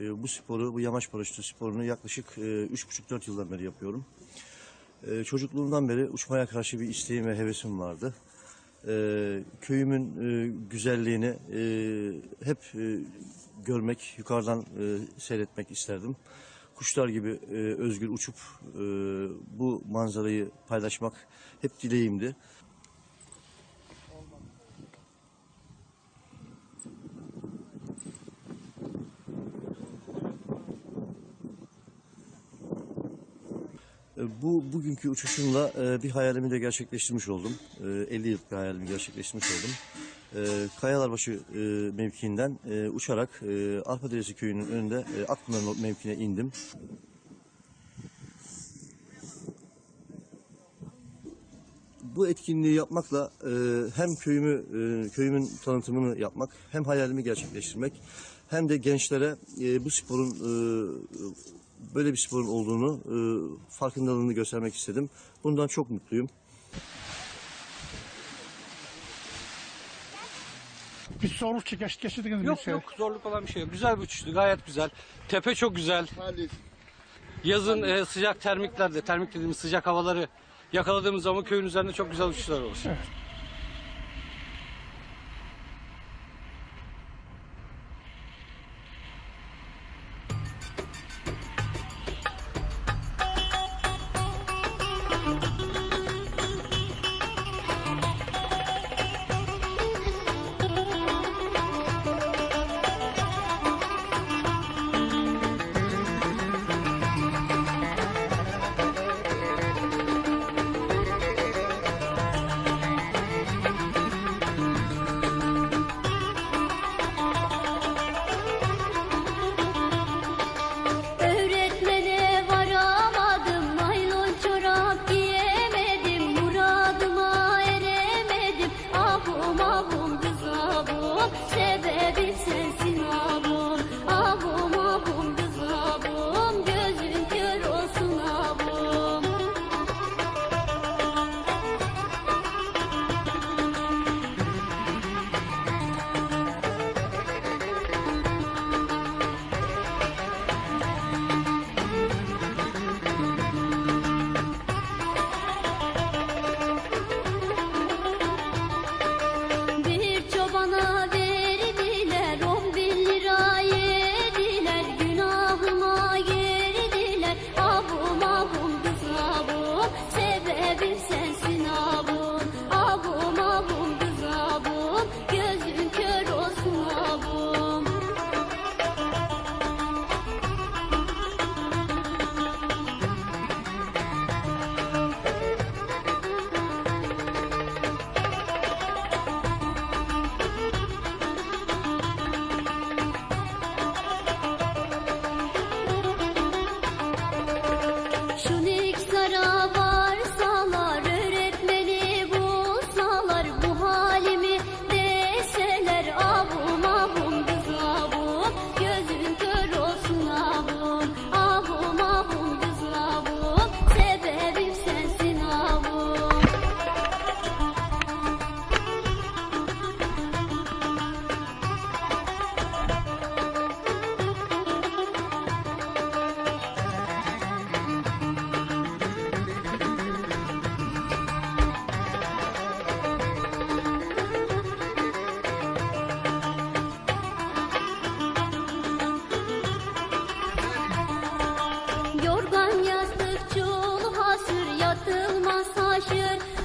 Ee, bu sporu, bu yamaç paraşütü sporunu yaklaşık e, 3,5-4 yıldan beri yapıyorum. Ee, çocukluğumdan beri uçmaya karşı bir isteğim ve hevesim vardı. Ee, köyümün e, güzelliğini e, hep e, görmek, yukarıdan seyretmek isterdim. Kuşlar gibi e, özgür uçup e, bu manzarayı paylaşmak hep dileğimdi. E, Bu bugünkü uçuşumla e, bir hayalimi de gerçekleştirmiş oldum. E, 50 yıllık bir hayalimi gerçekleştirmiş oldum. E, Kayalarbaşı e, mevkiinden e, uçarak e, Arpaderesi köyünün önünde e, Akpınar mevkine indim. Bu etkinliği yapmakla e, hem köyümü e, köyümün tanıtımını yapmak, hem hayalimi gerçekleştirmek, hem de gençlere e, bu sporun e, böyle bir sporun olduğunu e, farkındalığını göstermek istedim. Bundan çok mutluyum. Bir zorluk çekeş, geçirdiniz mi? Yok yok zorluk olan bir şey yok. Güzel bir uçuştu gayet güzel. Tepe çok güzel. Yazın e, sıcak termiklerde, termik dediğimiz sıcak havaları yakaladığımız zaman köyün üzerinde çok güzel uçuşlar olur. Evet. should